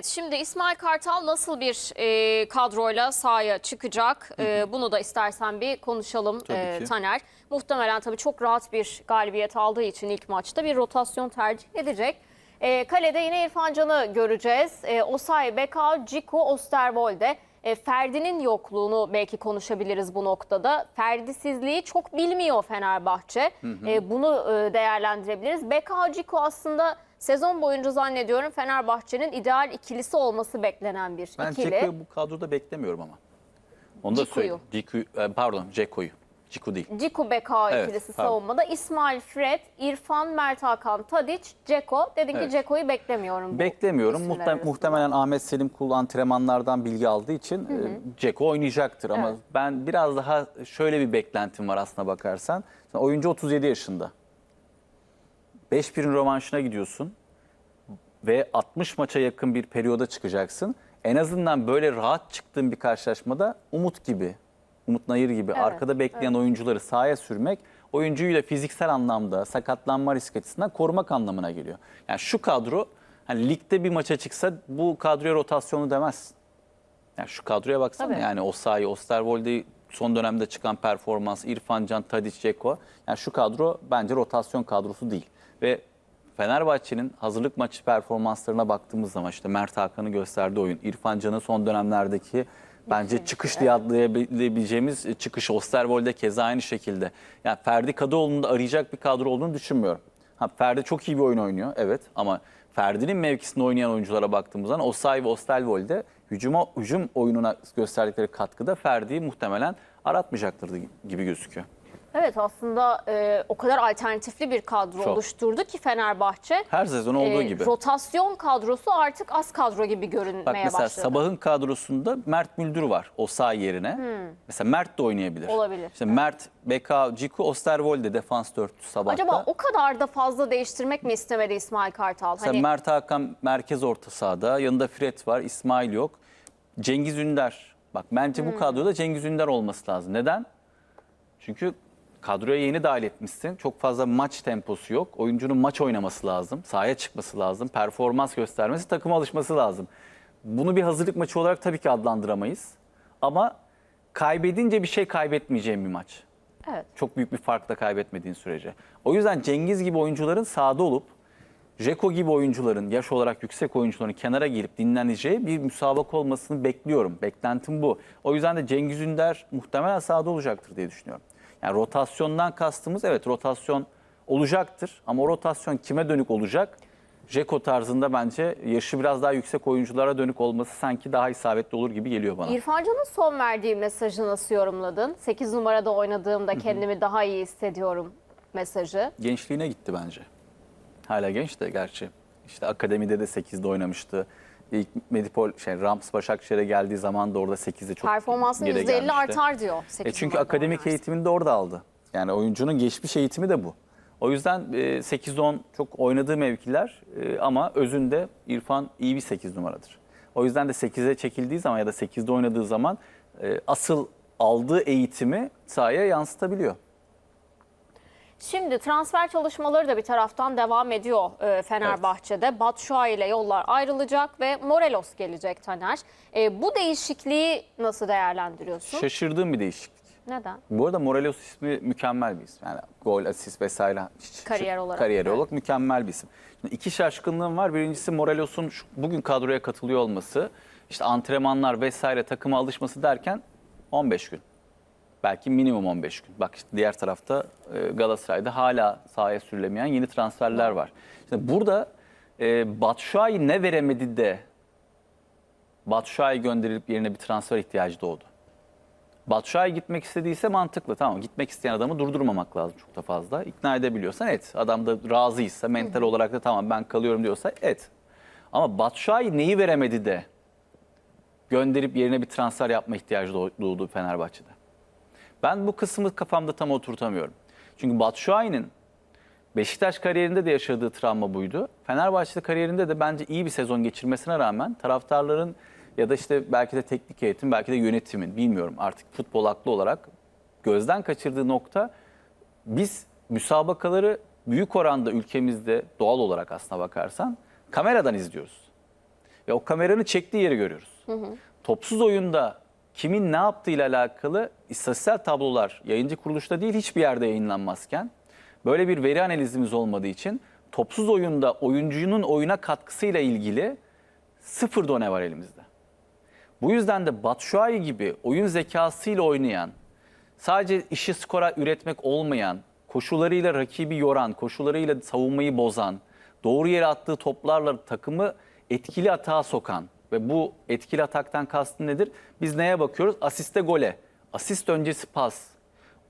Evet şimdi İsmail Kartal nasıl bir e, kadroyla sahaya çıkacak? E, bunu da istersen bir konuşalım Tabii e, ki. Taner. Muhtemelen tabii çok rahat bir galibiyet aldığı için ilk maçta bir rotasyon tercih edecek. E, kalede yine İrfan Can'ı göreceğiz. E, Osay, Beka, Ciku, Osterwolde. E, Ferdi'nin yokluğunu belki konuşabiliriz bu noktada. Ferdisizliği çok bilmiyor Fenerbahçe. E, bunu e, değerlendirebiliriz. Beka, Ciku aslında sezon boyunca zannediyorum Fenerbahçe'nin ideal ikilisi olması beklenen bir Ben ikili. Ceko'yu bu kadroda beklemiyorum ama. Onu da söyleyeyim. Ciku, e, pardon Ceko'yu. Ciku değil. Ciku Beka Evet, ikilisi pardon. savunmada. İsmail Fred, İrfan, Mert Hakan, Tadic, Ceko. Dedin ki Evet. Ceko'yu beklemiyorum. Beklemiyorum. isimler Muhte- arasında. muhtemelen Ahmet Selim Kul antrenmanlardan bilgi aldığı için e, Ceko oynayacaktır. Ama Evet. ben biraz daha şöyle bir beklentim var aslına bakarsan. Oyuncu 37 yaşında. 5-1'in rövanşına gidiyorsun ve 60 maça yakın bir periyoda çıkacaksın. En azından böyle rahat çıktığın bir karşılaşmada Umut gibi, Umut Nayır gibi Evet, arkada bekleyen oyuncuları sahaya sürmek oyuncuyu da fiziksel anlamda sakatlanma risk açısından korumak anlamına geliyor. Yani şu kadro hani ligde bir maça çıksa bu kadroya rotasyonu demezsin. Yani şu kadroya baksana Tabii. yani Osayi, Osterwolde son dönemde çıkan performans, İrfan Can, Tadic, Ceko. Yani şu kadro bence rotasyon kadrosu değil. Ve Fenerbahçe'nin hazırlık maçı performanslarına baktığımız zaman işte Mert Hakan'ı gösterdiği oyun, İrfan Can'ın son dönemlerdeki bence çıkış diye adlayabileceğimiz çıkış Osterwolde keza aynı şekilde. Yani Ferdi Kadıoğlu'nun da arayacak bir kadro olduğunu düşünmüyorum. Ha, Ferdi çok iyi bir oyun oynuyor evet ama Ferdi'nin mevkisinde oynayan oyunculara baktığımız zaman Osayi ve Osterwolde hücuma, hücum oyununa gösterdikleri katkıda Ferdi'yi muhtemelen aratmayacaktır gibi gözüküyor. Evet aslında e, o kadar alternatifli bir kadro Çok. oluşturdu ki Fenerbahçe. Her sezon olduğu e, gibi. Rotasyon kadrosu artık az kadro gibi görünmeye Bak mesela başladı. Sabah'ın kadrosunda Mert Müldür var o sağ yerine. Mesela Mert de oynayabilir. Hmm. Olabilir. İşte Mert, Beka, Ciku, Osterwolde defans dörtlü Sabah'ta. Acaba o kadar da fazla değiştirmek mi istemedi İsmail Kartal? Mesela Hani Mert Hakan merkez orta sahada. Yanında Fred var. İsmail yok. Cengiz Ünder. Bak bence Hmm. bu kadroda Cengiz Ünder olması lazım. Neden? Çünkü kadroya yeni dahil etmişsin. Çok fazla maç temposu yok. Oyuncunun maç oynaması lazım. Sahaya çıkması lazım. Performans göstermesi, takıma alışması lazım. Bunu bir hazırlık maçı olarak tabii ki adlandıramayız. Ama kaybedince bir şey kaybetmeyeceğim bir maç. evet. Çok büyük bir farkla kaybetmediğin sürece. O yüzden Cengiz gibi oyuncuların sahada olup Jeko gibi oyuncuların, yaş olarak yüksek oyuncuların kenara gelip dinleneceği bir müsabaka olmasını bekliyorum. Beklentim bu. O yüzden de Cengiz Ünder muhtemelen sahada olacaktır diye düşünüyorum. Yani rotasyondan kastımız evet rotasyon olacaktır ama o rotasyon kime dönük olacak? Jeko tarzında bence yaşı biraz daha yüksek oyunculara dönük olması sanki daha isabetli olur gibi geliyor bana. İrfan Can'ın son verdiği mesajı nasıl yorumladın? 8 numarada oynadığımda kendimi daha iyi hissediyorum mesajı. gençliğine gitti bence. Hala genç de gerçi. İşte akademide de 8'de oynamıştı. İlk Medipol şey Rams Başakşehir'e geldiği zaman da orada 8'de çok Performansın yere %50 gelmişti. artar diyor. E 8 çünkü numarada akademik oynarsa. eğitimini de orada aldı. Yani oyuncunun geçmiş eğitimi de bu. O yüzden e, 8-10 çok oynadığı mevkiler e, ama özünde İrfan iyi bir 8 numaradır. O yüzden de 8'e çekildiği zaman ya da 8'de oynadığı zaman e, asıl aldığı eğitimi sahaya yansıtabiliyor. Şimdi transfer çalışmaları da bir taraftan devam ediyor e, Fenerbahçe'de. Batshuayi ile yollar ayrılacak ve Morelos gelecek Taner. E, bu değişikliği nasıl değerlendiriyorsun? Şaşırdığım bir değişiklik. Neden? Bu arada Morelos ismi mükemmel bir isim. Yani gol, asist vesaire. Kariyer olarak, Kariyeri evet. olarak mükemmel bir isim. Şimdi iki şaşkınlığım var. Birincisi Morelos'un bugün kadroya katılıyor olması. işte antrenmanlar vesaire takıma alışması derken 15 gün. Belki minimum 15 gün. Bak işte diğer tarafta e, Galatasaray'da hala sahaya sürülemeyen yeni transferler var. Şimdi burada e, Batshuayi ne veremedi de Batshuayi gönderilip yerine bir transfer ihtiyacı doğdu. Batshuayi gitmek istediyse mantıklı. Tamam gitmek isteyen adamı durdurmamak lazım çok da fazla. İkna edebiliyorsan et. Adam da razıysa, mental olarak da tamam ben kalıyorum diyorsa et. Ama Batshuayi neyi veremedi de gönderip yerine bir transfer yapma ihtiyacı doğ- doğdu Fenerbahçe'de. Ben bu kısmı kafamda tam oturtamıyorum. Çünkü Batshuayi'nin Beşiktaş kariyerinde de yaşadığı travma buydu. Fenerbahçe kariyerinde de bence iyi bir sezon geçirmesine rağmen taraftarların ya da işte belki de teknik eğitim, belki de yönetimin bilmiyorum artık futbol aklı olarak gözden kaçırdığı nokta biz müsabakaları büyük oranda ülkemizde doğal olarak aslına bakarsan kameradan izliyoruz. ve o kameranın çektiği yeri görüyoruz. Topsuz oyunda kimin ne yaptığıyla alakalı istatistiksel tablolar yayıncı kuruluşta değil hiçbir yerde yayınlanmazken böyle bir veri analizimiz olmadığı için topsuz oyunda oyuncunun oyuna katkısıyla ilgili sıfır done var elimizde. Bu yüzden de Batshuayi gibi oyun zekasıyla oynayan, sadece işi skora üretmek olmayan, koşularıyla rakibi yoran, koşularıyla savunmayı bozan, doğru yere attığı toplarla takımı etkili atağa sokan ve bu etkili ataktan kastım nedir? Biz neye bakıyoruz? Asiste gole, asist öncesi pas,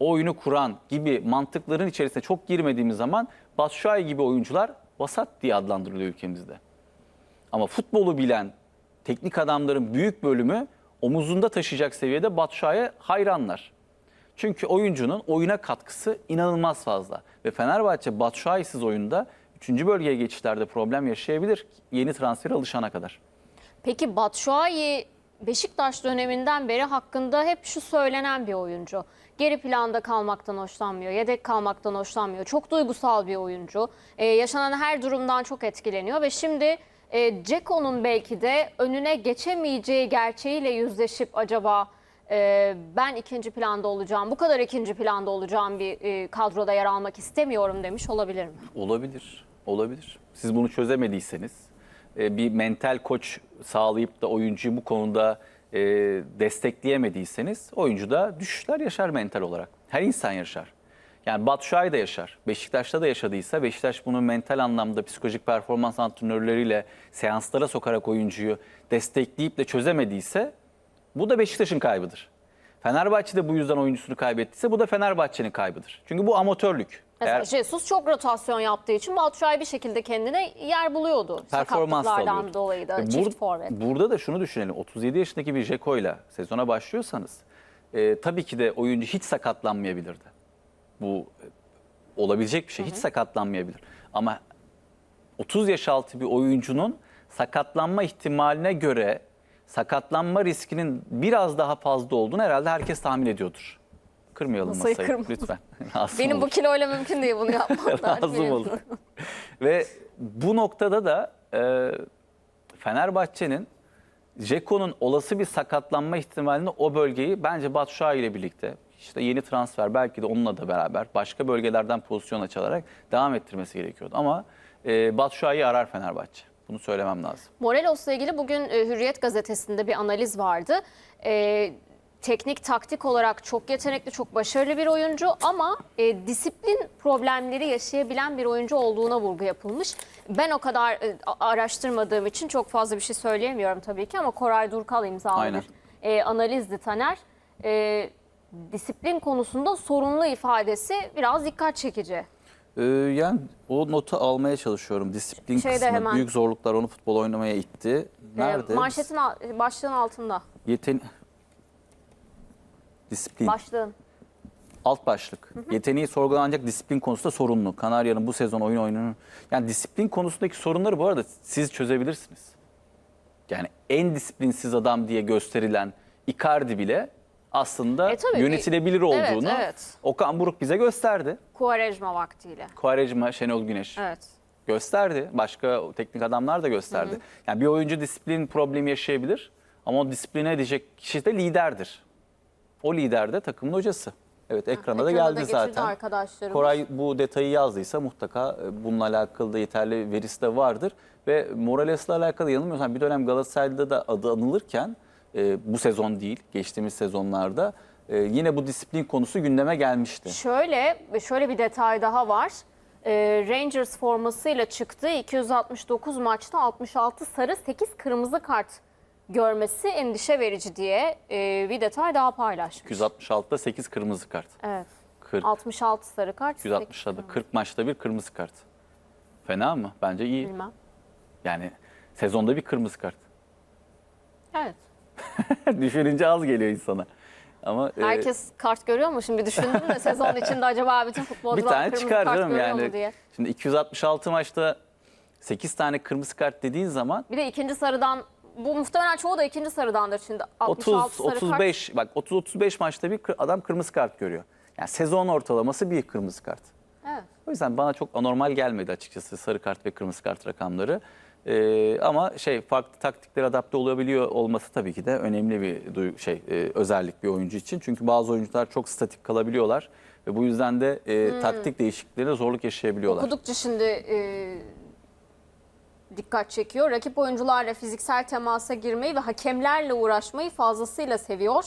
o oyunu kuran gibi mantıkların içerisine çok girmediğimiz zaman Batshuayi gibi oyuncular vasat diye adlandırılıyor ülkemizde. Ama futbolu bilen teknik adamların büyük bölümü omuzunda taşıyacak seviyede Batshuayi'ye hayranlar. Çünkü oyuncunun oyuna katkısı inanılmaz fazla. Ve Fenerbahçe Batshuayi'siz oyunda 3. bölgeye geçişlerde problem yaşayabilir yeni transfere alışana kadar. Peki Batshuayi Beşiktaş döneminden beri hakkında hep şu söylenen bir oyuncu. Geri planda kalmaktan hoşlanmıyor, yedek kalmaktan hoşlanmıyor. Çok duygusal bir oyuncu. Ee, yaşanan her durumdan çok etkileniyor ve şimdi e, Ceko'nun belki de önüne geçemeyeceği gerçeğiyle yüzleşip acaba e, ben ikinci planda olacağım, bu kadar ikinci planda olacağım bir e, kadroda yer almak istemiyorum demiş olabilir mi? Olabilir, olabilir. Siz bunu çözemediyseniz, e, bir mental koç sağlayıp da oyuncuyu bu konuda e, destekleyemediyseniz oyuncu da düşüşler yaşar mental olarak. Her insan yaşar. Yani Batshuayi da yaşar. Beşiktaş'ta da yaşadıysa Beşiktaş bunu mental anlamda psikolojik performans antrenörleriyle seanslara sokarak oyuncuyu destekleyip de çözemediyse bu da Beşiktaş'ın kaybıdır. Fenerbahçe de bu yüzden oyuncusunu kaybettiyse bu da Fenerbahçe'nin kaybıdır. Çünkü bu amatörlük. Mesela Eğer- Jesus çok rotasyon yaptığı için Batshuayi bir şekilde kendine yer buluyordu. performans alıyordu. dolayı da çift bur- forvet. Burada da şunu düşünelim. 37 yaşındaki bir Jeko'yla sezona başlıyorsanız e, tabii ki de oyuncu hiç sakatlanmayabilirdi. Bu e, olabilecek bir şey. Hiç sakatlanmayabilir. Ama 30 yaş altı bir oyuncunun sakatlanma ihtimaline göre sakatlanma riskinin biraz daha fazla olduğunu herhalde herkes tahmin ediyordur. Kırmayalım Masayı masayı, kırma. lütfen. Rahatsız Benim olur. bu kiloyla mümkün değil bunu yapmam. lazım olur. Ve bu noktada da e, Fenerbahçe'nin Jeko'nun olası bir sakatlanma ihtimalini o bölgeyi bence Batshuayi ile birlikte işte yeni transfer belki de onunla da beraber başka bölgelerden pozisyon açılarak devam ettirmesi gerekiyordu. Ama e, Batshuayi arar Fenerbahçe. Bunu söylemem lazım. Morelos'la ilgili bugün e, Hürriyet gazetesinde bir analiz vardı. E, teknik taktik olarak çok yetenekli, çok başarılı bir oyuncu ama e, disiplin problemleri yaşayabilen bir oyuncu olduğuna vurgu yapılmış. Ben o kadar e, araştırmadığım için çok fazla bir şey söyleyemiyorum tabii ki ama Koray Durkal imzalı Aynen. bir e, analizdi Taner. E, disiplin konusunda sorunlu ifadesi biraz dikkat çekici. Ee, yani o notu almaya çalışıyorum. Disiplin Şeyde kısmı, hemen- büyük zorluklar onu futbol oynamaya itti. E, Nerede? manşetin al- başlığın altında. Yeten... Disiplin. Başlığın. Alt başlık. Yeteneği sorgulanacak disiplin konusunda sorunlu. Kanarya'nın bu sezon oyun oyununun... Yani disiplin konusundaki sorunları bu arada siz çözebilirsiniz. Yani en disiplinsiz adam diye gösterilen Icardi bile aslında E tabii bir- yönetilebilir Evet, olduğunu evet. Okan Buruk bize gösterdi. Kuarejma vaktiyle. Quaresma, Şenol Güneş Evet. gösterdi. Başka teknik adamlar da gösterdi. Yani bir oyuncu disiplin problemi yaşayabilir ama o disipline edecek kişi de liderdir. O lider de takımın hocası. Evet ekrana da geldi zaten. Koray bu detayı yazdıysa mutlaka e, bununla alakalı da yeterli verisi de vardır. Ve Morales'le alakalı yanılmıyorsam bir dönem Galatasaray'da da adı anılırken e, bu sezon değil geçtiğimiz sezonlarda e, yine bu disiplin konusu gündeme gelmişti. Şöyle şöyle bir detay daha var. Ee, Rangers formasıyla çıktı. 269 maçta 66 sarı 8 kırmızı kart görmesi endişe verici diye e, bir detay daha paylaşmış. 266'da 8 kırmızı kart. Evet. 40 66 sarı kart. 260'da da 40 maçta bir kırmızı kart. Fena mı? Bence iyi. Bilmem. Yani sezonda bir kırmızı kart. Evet. Düşününce az geliyor insana. Ama e, Herkes kart görüyor mu? Şimdi düşündüm de sezon içinde acaba bütün bir futbolcular tane kırmızı çıkar kart canım görüyor yani. mu diye. Şimdi 266 maçta 8 tane kırmızı kart dediğin zaman Bir de ikinci sarıdan bu muhtemelen çoğu da ikinci sarıdandır şimdi. 66 30 sarı kart. 35 bak 30 35 maçta bir adam kırmızı kart görüyor. Yani sezon ortalaması bir kırmızı kart. Evet. O yüzden bana çok anormal gelmedi açıkçası sarı kart ve kırmızı kart rakamları. Ee, ama şey farklı taktiklere adapte olabiliyor olması tabii ki de önemli bir şey e, özellik bir oyuncu için. Çünkü bazı oyuncular çok statik kalabiliyorlar ve bu yüzden de e, taktik değişikliklerine zorluk yaşayabiliyorlar. Okudukça şimdi e, dikkat çekiyor. Rakip oyuncularla fiziksel temasa girmeyi ve hakemlerle uğraşmayı fazlasıyla seviyor.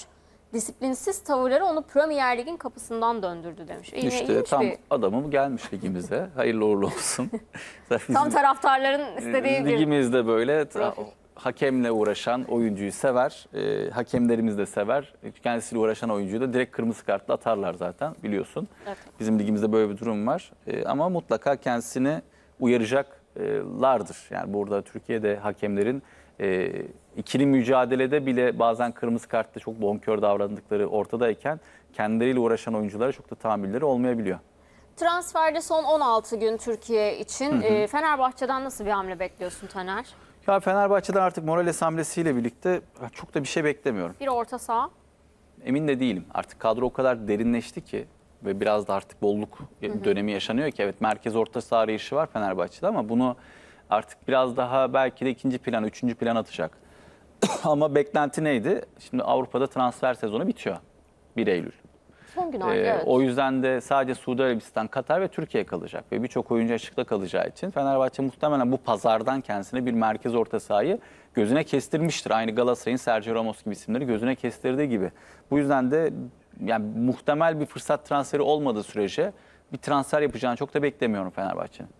Disiplinsiz tavırları onu Premier Lig'in kapısından döndürdü demiş. Yine İşte tam bir, adamı gelmiş ligimize. Hayırlı uğurlu olsun. Tam taraftarların istediği bir Ligimizde böyle ta- hakemle uğraşan oyuncuyu sever. E, hakemlerimiz de sever. Kendisiyle uğraşan oyuncuyu da direkt kırmızı kartla atarlar zaten biliyorsun. Evet. Bizim ligimizde böyle bir durum var. E, ama mutlaka kendisini uyaracaklardır. Yani burada Türkiye'de hakemlerin e, ikili mücadelede bile bazen kırmızı kartla çok bonkör davrandıkları ortadayken kendileriyle uğraşan oyunculara çok da tahammülleri olmayabiliyor. Transferde son 16 gün Türkiye için e, Fenerbahçe'den nasıl bir hamle bekliyorsun Taner? Ya Fenerbahçe'den artık moral asamblesiyle birlikte çok da bir şey beklemiyorum. Bir orta saha. Emin de değilim. Artık kadro o kadar derinleşti ki ve biraz da artık bolluk dönemi yaşanıyor ki evet merkez orta saha arayışı var Fenerbahçe'de ama bunu artık biraz daha belki de ikinci plan, üçüncü plan atacak. ama beklenti neydi? Şimdi Avrupa'da transfer sezonu bitiyor 1 Eylül. Son gün artık Ee, evet. O yüzden de sadece Suudi Arabistan, Katar ve Türkiye kalacak. Ve birçok oyuncu açıkta kalacağı için Fenerbahçe muhtemelen bu pazardan kendisine bir merkez orta sahayı gözüne kestirmiştir. Aynı Galatasaray'ın Sergio Ramos gibi isimleri gözüne kestirdiği gibi. Bu yüzden de yani muhtemel bir fırsat transferi olmadığı sürece bir transfer yapacağını çok da beklemiyorum Fenerbahçe'nin.